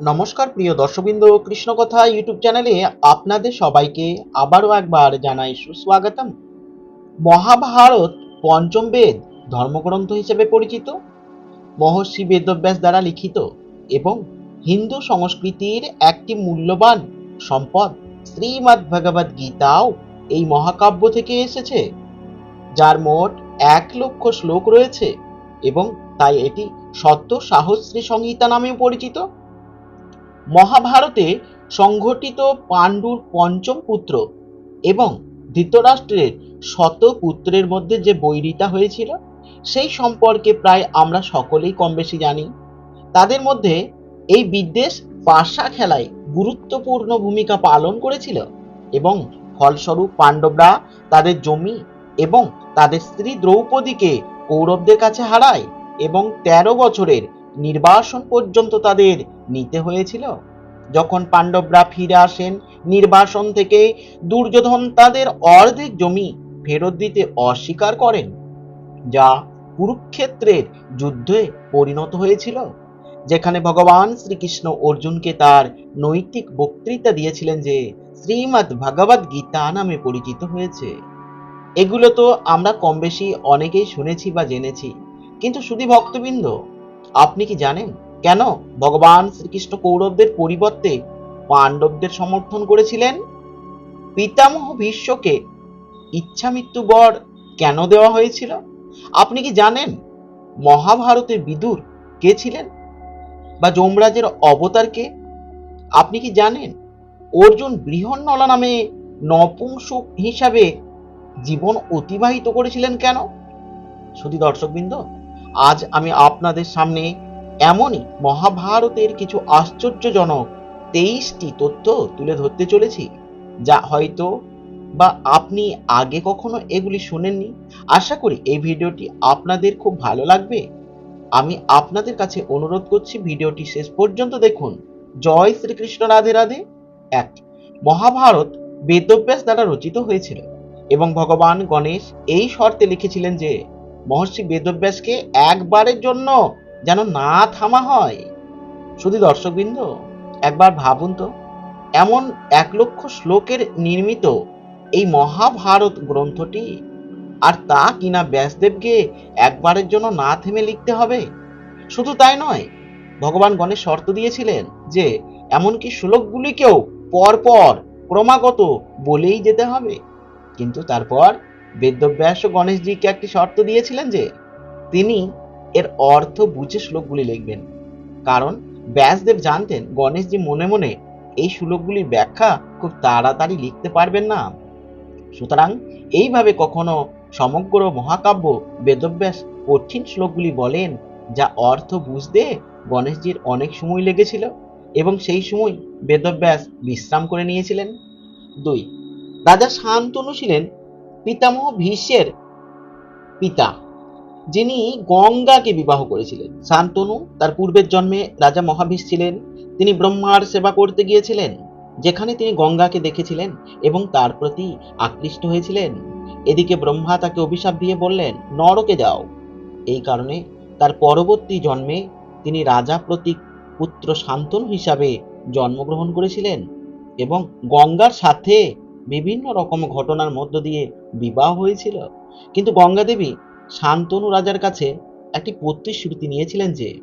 নমস্কার প্রিয় দর্শকবৃন্দ, কৃষ্ণকথা ইউটিউব চ্যানেলে আপনাদের সবাইকে আবারও একবার জানাই সুস্বাগতম। মহাভারত পঞ্চম বেদ ধর্মগ্রন্থ হিসেবে পরিচিত, মহর্ষি বেদব্যাস দ্বারা লিখিত এবং হিন্দু সংস্কৃতির একটি মূল্যবান সম্পদ শ্রীমদ্ ভগবদ গীতাও এই মহাকাব্য থেকে এসেছে, যার মোট এক লক্ষ শ্লোক রয়েছে এবং তাই এটি সত্য সাহস্রী সংহিতা নামেও পরিচিত। মহাভারতে সংঘটিত পাণ্ডুর পঞ্চম পুত্র এবং ধৃতরাষ্ট্রের শত পুত্রের মধ্যে যে বৈরিতা হয়েছিল, সেই সম্পর্কে প্রায় আমরা সকলেই কম বেশি জানি। তাদের মধ্যে এই বিদ্বেষ পাশা খেলায় গুরুত্বপূর্ণ ভূমিকা পালন করেছিল এবং ফলস্বরূপ পাণ্ডবরা তাদের জমি এবং তাদের স্ত্রী দ্রৌপদীকে কৌরবদের কাছে হারায় এবং তেরো বছরের নির্বাসন পর্যন্ত তাদের নিতে হয়েছিল। যখন পাণ্ডবরা ফিরে আসেন, নির্বাসন থেকে দুর্যোধন তাদের অর্ধেক জমি ফেরত দিতে অস্বীকার করেন, যা কুরুক্ষেত্রের যুদ্ধে পরিণত হয়েছিল, যেখানে ভগবান শ্রীকৃষ্ণ অর্জুনকে তার নৈতিক বক্তৃতা দিয়েছিলেন যে, শ্রীমদ্ ভগবদ গীতা নামে পরিচিত হয়েছে। এগুলো তো আমরা কম বেশি অনেকেই শুনেছি বা জেনেছি। কিন্তু শুধু ভক্তবৃন্দ আপনি কি জানেন? কেন ভগবান শ্রীকৃষ্ণ কৌরবদের পরিবর্তে পাণ্ডবদের সমর্থন করেছিলেন? পিতামহ ভীষ্মকে ইচ্ছা মৃত্যু বর কেন দেওয়া হয়েছিল? আপনি কি জানেন মহাভারতের বিদুর কে ছিলেন? বা যমরাজের অবতার কে? আপনি কি জানেন অর্জুন বৃহন্নলা নামে নপুংসক হিসাবে জীবন অতিবাহিত করেছিলেন কেন? শুধু দর্শকবৃন্দ আজ আমি আপনাদের সামনে এমনই মহাভারতের কিছু আশ্চর্যজনক তেইশটি তথ্য তুলে ধরতে চলেছি, যা হয়তো বা আপনি আগে কখনো এগুলি শুনেননি। আশা করি এই ভিডিওটি আপনাদের খুব ভালো লাগবে। আমি আপনাদের কাছে অনুরোধ করছি ভিডিওটি শেষ পর্যন্ত দেখুন। জয় শ্রীকৃষ্ণ রাধে রাধে। এক, মহাভারত বেদব্যাস দ্বারা রচিত হয়েছিল এবং ভগবান গণেশ এই শর্তে লিখেছিলেন যে মহর্ষি বেদব্যাসকে একবারের জন্য যেন না থামা হয়। শুধু দর্শকবৃন্দ, একবার ভাবুন তো, এমন এক লক্ষ শ্লোকের নির্মিত এই মহাভারত গ্রন্থটি, আর তা কিনা ব্যাসদেবকে একবারের জন্য না থেমে লিখতে হবে? শুধু তাই নয়, ভগবান গণেশ শর্ত দিয়েছিলেন যে, এমনকি শ্লোকগুলিকেও পরপর ক্রমাগত বলেই যেতে হবে। কিন্তু তারপর বেদব্যাস ও গণেশজিকে একটি শর্ত দিয়েছিলেন যে তিনি এর অর্থ বুঝে শ্লোকগুলি লিখবেন। কারণ ব্যাসদেব জানতেন গণেশজি মনে মনে এই শ্লোকগুলির ব্যাখ্যা খুব তাড়াতাড়ি লিখতে পারবেন না। সুতরাং এইভাবে কখনো সমগ্র মহাকাব্য বেদব্যাস কঠিন শ্লোকগুলি বলেন যা অর্থ বুঝতে গণেশজির অনেক সময় লেগেছিল এবং সেই সময় বেদব্যাস বিশ্রাম করে নিয়েছিলেন। দুই, রাজা শান্তনু ছিলেন পিতামহ ভীষ্মের পিতা, যিনি গঙ্গাকে বিবাহ করেছিলেন। শান্তনু তার পূর্বের জন্মে রাজা মহাভীষ ছিলেন। তিনি ব্রহ্মার সেবা করতে গিয়েছিলেন, যেখানে তিনি গঙ্গাকে দেখেছিলেন এবং তার প্রতি আকৃষ্ট হয়েছিলেন। এদিকে ব্রহ্মা তাকে অভিশাপ দিয়ে বললেন, নরকে যাও। এই কারণে তার পরবর্তী জন্মে তিনি রাজা প্রতীক পুত্র শান্তনু হিসাবে জন্মগ্রহণ করেছিলেন এবং গঙ্গার সাথে বিভিন্ন রকম ঘটনার মধ্য দিয়ে বিবাহ হয়েছিল। কিন্তু গঙ্গা দেবী শান্তনু রাজার কাছে একটি প্রতিশ্রুতি নিয়েছিলেন যে,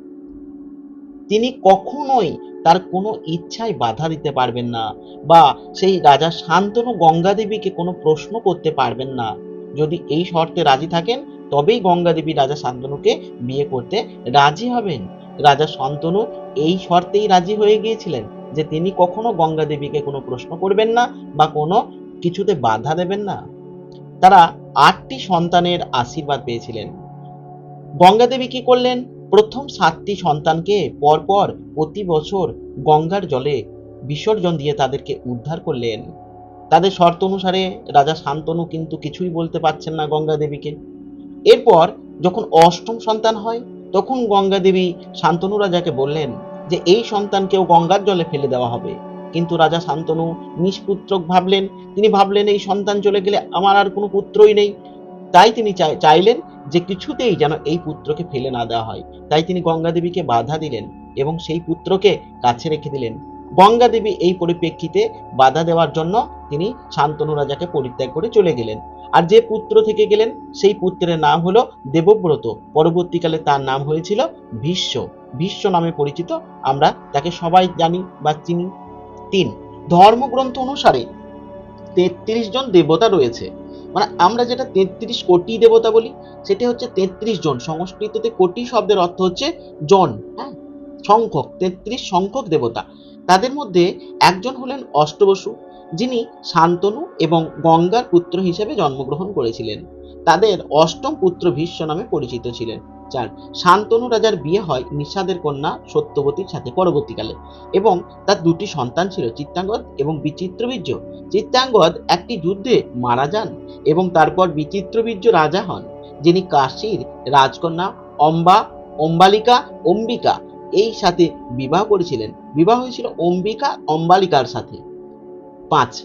তিনি কখনোই তার কোনো ইচ্ছায় বাধা দিতে পারবেন না বা সেই রাজা শান্তনু গঙ্গা দেবীকে কোনো প্রশ্ন করতে পারবেন না। যদি এই শর্তে রাজি থাকেন, তবেই গঙ্গা দেবী রাজা শান্তনুকে বিয়ে করতে রাজি হবেন। রাজা শান্তনু এই শর্তেই রাজি হয়ে গিয়েছিলেন। যে তিনি কখনো গঙ্গা দেবীকে কোনো প্রশ্ন করবেন না বা কোনো কিছুতে বাধা দেবেন না। তারা আটটি সন্তানের আশীর্বাদ পেয়েছিলেন। গঙ্গা দেবী কি করলেন? প্রথম সাতটি সন্তানকে পরপর প্রতি বছর গঙ্গার জলে বিসর্জন দিয়ে তাদেরকে উদ্ধার করলেন। তাদের শর্ত অনুসারে রাজা শান্তনু কিন্তু কিছুই বলতে পারছেন না গঙ্গা দেবীকে। এরপর যখন অষ্টম সন্তান হয়, তখন গঙ্গা দেবী শান্তনু রাজাকে বললেন যে এই সন্তানকেও গঙ্গার জলে ফেলে দেওয়া হবে। কিন্তু রাজা শান্তনু নিষ্পুত্রক ভাবলেন, তিনি ভাবলেন এই সন্তান চলে গেলে আমার আর কোনো পুত্রই নেই। তাই তিনি চাই- চাইলেন যে কিছুতেই যেন এই পুত্রকে ফেলে না দেওয়া হয়। তাই তিনি গঙ্গা দেবীকে বাধা দিলেন এবং সেই পুত্রকে কাছে রেখে দিলেন। গঙ্গা দেবী এই পরিপ্রেক্ষিতে বাধা দেওয়ার জন্য তিনি শান্তনু রাজাকে পরিত্যাগ করে চলে গেলেন। আর যে পুত্র থেকে গেলেন, সেই পুত্রের নাম হলো দেবব্রত। পরবর্তীকালে তার নাম হয়েছিল ভীষ্ম। ভীষ্ম নামে পরিচিত, আমরা তাকে সবাই জানি বা চিনি। তিন, ধর্মগ্রন্থ অনুসারে তেত্রিশ জন দেবতা রয়েছে। মানে আমরা যেটা তেত্রিশ কোটি দেবতা বলি, সেটা হচ্ছে তেত্রিশ জন। সংস্কৃততে কোটি শব্দের অর্থ হচ্ছে জন হ্যাঁ? সংখ্যক, তেত্রিশ সংখ্যক দেবতা। তাদের মধ্যে একজন হলেন অষ্টবসু, যিনি শান্তনু এবং গঙ্গার পুত্র হিসেবে জন্মগ্রহণ করেছিলেন। তাদের অষ্টম পুত্র ভীষ্ম নামে পরিচিত ছিলেন চার শান্তনু রাজার বিয়ে হয় নিষাদের কন্যা সত্যবতীর সাথে পরবর্তীকালে এবং তার দুটি সন্তান ছিল চিত্তাঙ্গদ এবং বিচিত্রবীর্য। চিত্তাঙ্গদ একটি যুদ্ধে মারা যান এবং তারপর বিচিত্রবীর্য রাজা হন, যিনি কাশীর রাজকন্যা অম্বা, অম্বালিকা, অম্বিকা এই সাথে বিবাহ করেছিলেন। বিবাহ হয়েছিল অম্বিকা অম্বালিকার সাথে। পাঁচ,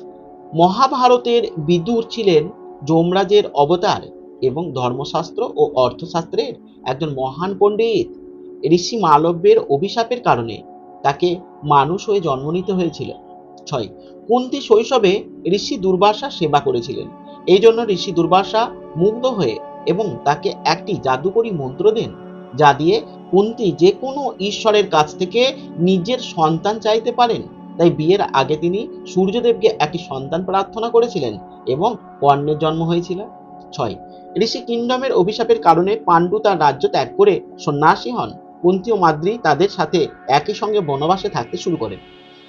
মহাভারতের বিদুর ছিলেন যমরাজের অবতার এবং ধর্মশাস্ত্র ও অর্থশাস্ত্রের একজন মহান পণ্ডিত। ঋষি মালব্যের অভিশাপের কারণে তাকে মানুষ হয়ে জন্ম নিতে হয়েছিল। ছয়, কুন্তি শৈশবে ঋষি দুর্বাসা সেবা করেছিলেন। এই জন্য ঋষি দুর্বাসা মুগ্ধ হয়ে এবং তাকে একটি জাদুকরী মন্ত্র দেন। যা দিয়ে কুন্তি যে কোনো ঈশ্বরের কাছ থেকে নিজের সন্তান চাইতে পারেন। তাই বিয়ের আগে তিনি সূর্যদেবকে একটি সন্তান প্রার্থনা করেছিলেন এবং কর্ণের জন্ম হয়েছিল। ছয়, ঋষি কিংডমের অভিশাপের কারণে পাণ্ডু তার রাজ্য ত্যাগ করে সন্ন্যাসী হন। কুন্তি ও মাদ্রি তাদের সাথে একই সঙ্গে বনবাসে থাকতে শুরু করেন,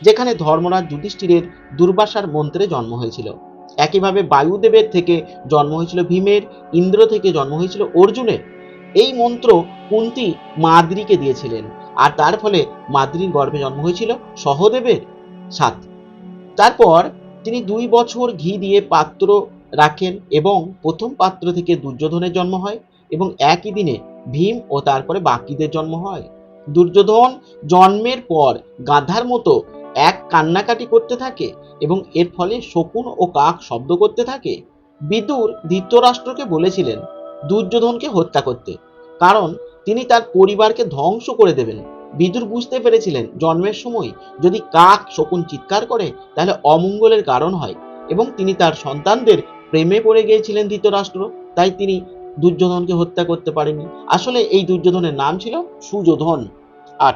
যেখানে ধর্মরাজ যুধিষ্ঠিরের দুর্বাসার মন্ত্রে জন্ম হয়েছিল। একইভাবে বায়ুদেবের থেকে জন্ম হয়েছিল ভীমের, ইন্দ্র থেকে জন্ম হয়েছিল অর্জুনের। এই মন্ত্র কুন্তি মাদ্রিকে দিয়েছিলেন। আর তার ফলে মাদ্রির গর্ভে জন্ম হয়েছিল সহদেবের সাত তারপর তিনি দুই বছর ঘি দিয়ে পাত্র রাখেন এবং প্রথম পাত্র থেকে দুর্যোধনের জন্ম হয় এবং একই দিনে ভীম ও তারপরে বাকিদের জন্ম হয়। দুর্যোধন জন্মের পর গাধার মতো এক কান্নাকাটি করতে থাকে এবং এর ফলে শকুন ও কাক শব্দ করতে থাকে। বিদুর ধৃতরাষ্ট্রকে বলেছিলেন, দুর্যোধনকে হত্যা করতে। কারণ তিনি তার পরিবারকে ধ্বংস করে দেবেন। বিদুর বুঝতে পেরেছিলেন জন্মের সময় যদি কাক শকুন চিৎকার করে, তাহলে অমঙ্গলের কারণ হয় এবং তিনি তার সন্তানদের প্রেমে পড়ে গিয়েছিলেন ধৃতরাষ্ট্র। তাই তিনি দুর্যোধনকে হত্যা করতে পারেনি আসলে এই দুর্যোধনের নাম ছিল সুযোধন। আর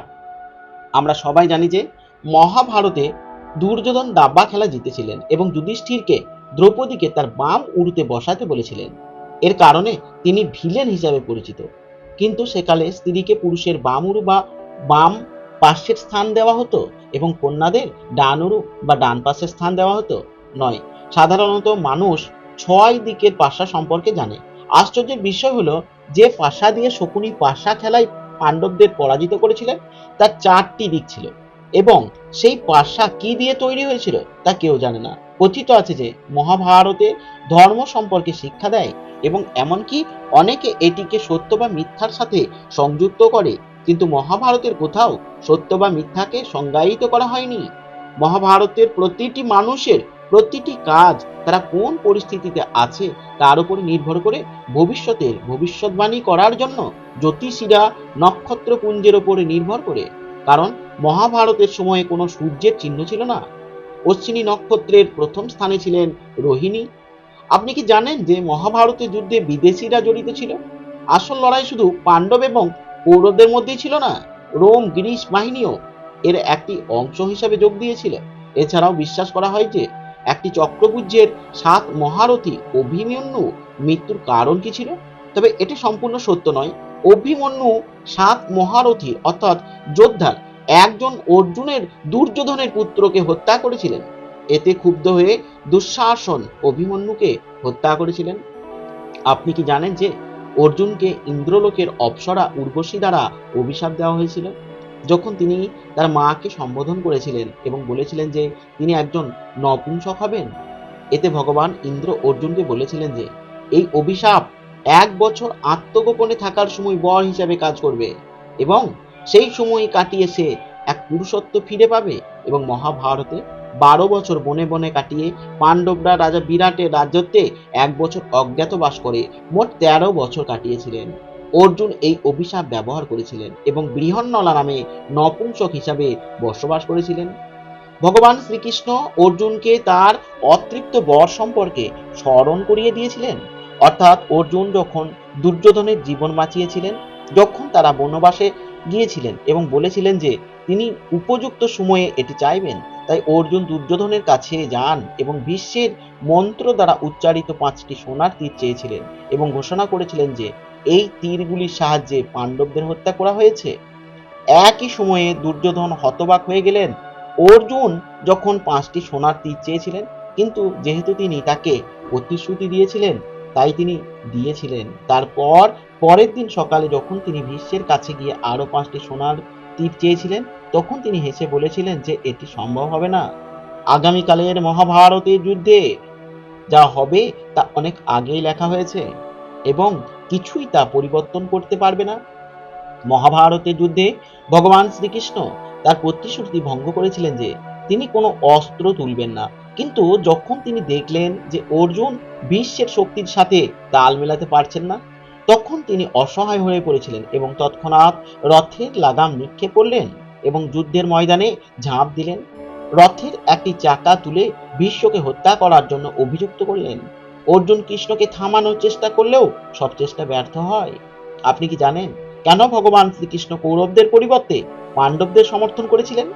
আমরা সবাই জানি যে মহাভারতে দুর্যোধন দাবা খেলা জিতেছিলেন এবং যুধিষ্ঠিরকে দ্রৌপদীকে তার বাম উড়তে বসাতে বলেছিলেন। এর কারণে তিনি ভিলেন হিসাবে পরিচিত। কিন্তু সেকালে স্ত্রীকে পুরুষের বামুরু বা বাম পাশের স্থান দেওয়া হতো এবং কন্যাদের ডানুরু বা ডান পাশের স্থান দেওয়া হতো। নয়, সাধারণত মানুষ ছয় দিকের পাশা সম্পর্কে জানে। আশ্চর্যের বিষয় হলো, যে পাশা দিয়ে শকুনি পাশা খেলায় পাণ্ডবদের পরাজিত করেছিলেন, তার চারটি দিক ছিল। এবং সেই পাশা কি দিয়ে তৈরি হয়েছিল তা কেউ জানে না। কথিত আছে যে মহাভারতে ধর্ম সম্পর্কে শিক্ষা দেয় এবং এমনকি অনেকে এটিকে সত্য বা মিথ্যার সাথে সংযুক্ত করে, কিন্তু মহাভারতের কোথাও সত্য বা মিথ্যাকে সংজ্ঞায়িত করা হয়নি। মহাভারতের প্রতিটি মানুষের প্রতিটি কাজ তারা কোন পরিস্থিতিতে আছে তার উপর নির্ভর করে ভবিষ্যতের ভবিষ্যৎবাণী করার জন্য জ্যোতিষীরা নক্ষত্রপুঞ্জের উপরে নির্ভর করে। কারণ মহাভারতের সময়ে কোনো সূর্যের চিহ্ন ছিল না? অশ্বিনী নক্ষত্রের প্রথম স্থানে ছিলেন রোহিণী। আপনি কি জানেন যে মহাভারতের যুদ্ধে বিদেশিরা জড়িত ছিল? আসল লড়াই শুধু পাণ্ডব এবং কৌরবদের মধ্যেই ছিল না, রোম গ্রিস বাহিনীও এর একটি অংশ হিসাবে যোগ দিয়েছিল। এছাড়াও বিশ্বাস করা হয় যে একটি চক্রভুজের সাত মহারথী অভিমন্যু মৃত্যুর কারণ কি ছিল? তবে এটি সম্পূর্ণ সত্য নয়। অভিমন্যু সাত মহারথী অর্থাৎ যোদ্ধার একজন অর্জুনের দুর্যোধনের পুত্রকে হত্যা করেছিলেন। এতে ক্ষুব্ধ হয়ে দুঃশাসন অভিমন্যুকে হত্যা করেছিলেন। আপনি কি জানেন যে অর্জুনকে ইন্দ্রলোকের অপ্সরা উর্বশী দ্বারা অভিশাপ দেওয়া হয়েছিল? যখন তিনি তার মাকে সম্বোধন করেছিলেন এবং বলেছিলেন যে তিনি একজন নপুংসক হবেন, এতে ভগবান ইন্দ্র অর্জুনকে বলেছিলেন যে এই অভিশাপ এক বছর আত্মগোপনে থাকার সময় বর হিসাবে কাজ করবে এবং সেই সময় কাটিয়ে সে এক পুরুষত্ব ফিরে পাবে এবং মহাভারতে বারো বছর বনে বনে কাটিয়ে পাণ্ডবরা রাজা বিরাটের রাজত্বে এক বছর অজ্ঞাতবাস করে মোট তেরো বছর কাটিয়েছিলেন। অর্জুন এই অভিশাপ ব্যবহার করেছিলেন এবং বৃহন্নলা নামে নপুংসক হিসাবে বসবাস করেছিলেন। ভগবান শ্রীকৃষ্ণ অর্জুনকে তার অতৃপ্ত বর সম্পর্কে স্মরণ করিয়ে দিয়েছিলেন। অর্থাৎ অর্জুন যখন দুর্যোধনের জীবন বাঁচিয়েছিলেন, যখন তারা বনবাসে গিয়েছিলেন এবং বলেছিলেন যে, তিনি উপযুক্ত সময়ে এটি চাইবেন। তাই অর্জুন দুর্যোধনের কাছে যান এবং বিশ্বের মন্ত্র দ্বারা উচ্চারিত পাঁচটি সোনার তীর চেয়েছিলেন এবং ঘোষণা করেছিলেন যে, এই তীরগুলির সাহায্যে পাণ্ডবদের হত্যা করা হয়েছে। একই সময়ে দুর্যোধন হতবাক হয়ে গেলেন। অর্জুন যখন পাঁচটি সোনার তীর চেয়েছিলেন, কিন্তু যেহেতু তিনি তাকে প্রতিশ্রুতি দিয়েছিলেন, তাই তিনি দিয়েছিলেন। তারপর পরের দিন সকালে যখন তিনি বিশ্বের কাছে গিয়ে আরও পাঁচটি সোনার তীর চেয়েছিলেন, তখন তিনি হেসে বলেছিলেন যে এটি সম্ভব হবে না। আগামীকালের মহাভারতের যুদ্ধে যা হবে তা অনেক আগেই লেখা হয়েছে এবং কিছুই তা পরিবর্তন করতে পারবে না। মহাভারতের যুদ্ধে ভগবান শ্রীকৃষ্ণ তার প্রতিশ্রুতি ভঙ্গ করেছিলেন যে তিনি কোনো অস্ত্র তুলবেন না। কিন্তু যখন তিনি দেখলেন যে অর্জুন বিশ্বের শক্তির সাথে তাল মেলাতে পারছেন না তখন তিনি অসহায় হয়ে পড়েছিলেন এবং তৎক্ষণাৎ রথের লাগাম নিক্ষেপ করলেন এবং যুদ্ধের ময়দানে ঝাঁপ দিলেন। রথের একটি চাকা তুলে বিশ্বকে হত্যা করার জন্য অভিযুক্ত করলেন। অর্জুন কৃষ্ণকে থামানোর চেষ্টা করলেও সব চেষ্টা ব্যর্থ হয়। আপনি কি জানেন কেন ভগবান শ্রীকৃষ্ণ কৌরবদের পরিবর্তে পাণ্ডবদের সমর্থন করেছিলেন?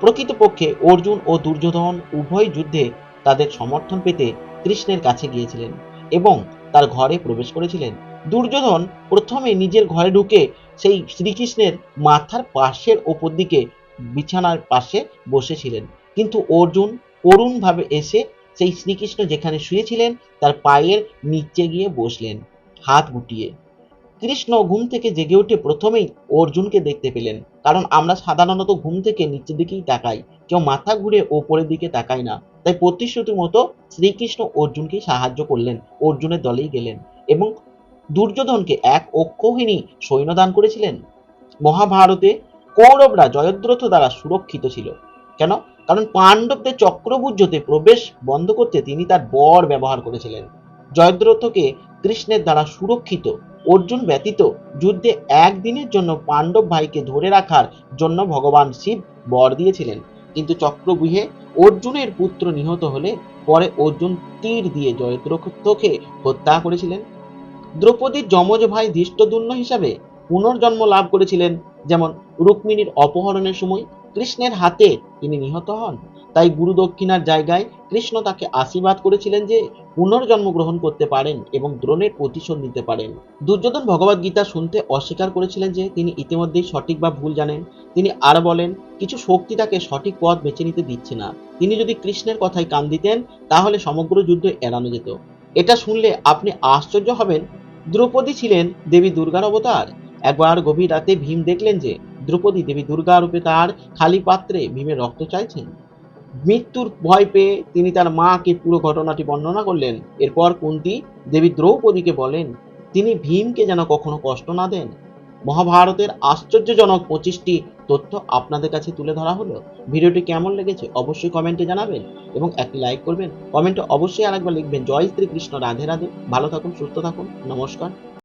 প্রকৃতপক্ষে অর্জুন ও দুর্যোধন উভয় যুদ্ধে তাদের সমর্থন পেতে কৃষ্ণের কাছে গিয়েছিলেন এবং তার ঘরে প্রবেশ করেছিলেন। দুর্যোধন প্রথমে নিজের ঘরে ঢুকে সেই শ্রীকৃষ্ণের মাথার পাশের ওপর দিকে বিছানার পাশে বসেছিলেন। কিন্তু অর্জুন করুণভাবে এসে সেই শ্রীকৃষ্ণ যেখানে শুয়েছিলেন, তার পায়ের নিচে গিয়ে বসলেন, হাত গুটিয়ে। কৃষ্ণ ঘুম থেকে জেগে উঠে প্রথমেই অর্জুনকে দেখতে পেলেন, কারণ আমরা সাধারণত ঘুম থেকে নিচের দিকেই তাকাই, কেউ মাথা ঘুরে ওপরের দিকে তাকায় না। তাই প্রতিশ্রুতির মতো শ্রীকৃষ্ণ অর্জুনকে সাহায্য করলেন, অর্জুনের দলেই গেলেন এবং দুর্যোধনকে এক অক্ষহীনী সৈন্য দান করেছিলেন। মহাভারতে কৌরবরা জয়দ্রথ দ্বারা সুরক্ষিত ছিল। কেন? কারণ পাণ্ডবদের চক্রভুজতে প্রবেশ বন্ধ করতে তিনি তার বর ব্যবহার করেছিলেন। জয়দ্রথকে কৃষ্ণের দ্বারা সুরক্ষিত, অর্জুন ব্যতীত যুদ্ধে একদিনের জন্য পাণ্ডব ভাইকে ধরে রাখার জন্য ভগবান শিব বর দিয়েছিলেন। কিন্তু চক্রব্যূহে অর্জুনের পুত্র নিহত হলে পরে অর্জুন তীর দিয়ে জয়দ্রথকে হত্যা করেছিলেন। দ্রৌপদীর যমজ ভাই ধৃষ্টদুম্ন হিসাবে পুনর্জন্ম লাভ করেছিলেন। যেমন রুক্মিণীর অপহরণের সময় কৃষ্ণের হাতে তিনি নিহত হন। তাই গুরু দক্ষিণার জায়গায় কৃষ্ণ তাকে আশীর্বাদ করেছিলেন যে পুনর্জন্ম গ্রহণ করতে পারেন এবং দ্রোণের প্রতিশোধ নিতে পারেন। দুর্যোধন ভগবদ গীতা শুনতে অস্বীকার করেছিলেন যে তিনি ইতিমধ্যেই সঠিক বা ভুল জানেন। তিনি আর বলেন, কিছু শক্তি তাকে সঠিক পথ বেছে নিতে দিচ্ছে না। তিনি যদি কৃষ্ণের কথায় কান দিতেন, তাহলে সমগ্র যুদ্ধ এড়ানো যেত। এটা শুনলে আপনি আশ্চর্য হবেন। দ্রৌপদী ছিলেন দেবী দুর্গার অবতার। একবার গভীর রাতে ভীম দেখলেন যে, দ্রৌপদী দেবী দুর্গা রূপে তার খালি পাত্রে ভীমের রক্ত চাইছেন। মৃত্যুর ভয় পেয়ে তিনি তার মাকে পুরো ঘটনাটি বর্ণনা করলেন। এরপর কুন্তি দেবী দ্রৌপদীকে বলেন, তিনি ভীমকে যেন কখনো কষ্ট না দেন। মহাভারতের আশ্চর্যজনক পঁচিশটি তথ্য আপনাদের কাছে তুলে ধরা হলো। ভিডিওটি কেমন লেগেছে অবশ্যই কমেন্টে জানাবেন এবং একটি লাইক করবেন। কমেন্টে অবশ্যই আরেকবার লিখবেন, জয় শ্রীকৃষ্ণ, রাধে রাধে। ভালো থাকুন, সুস্থ থাকুন। নমস্কার।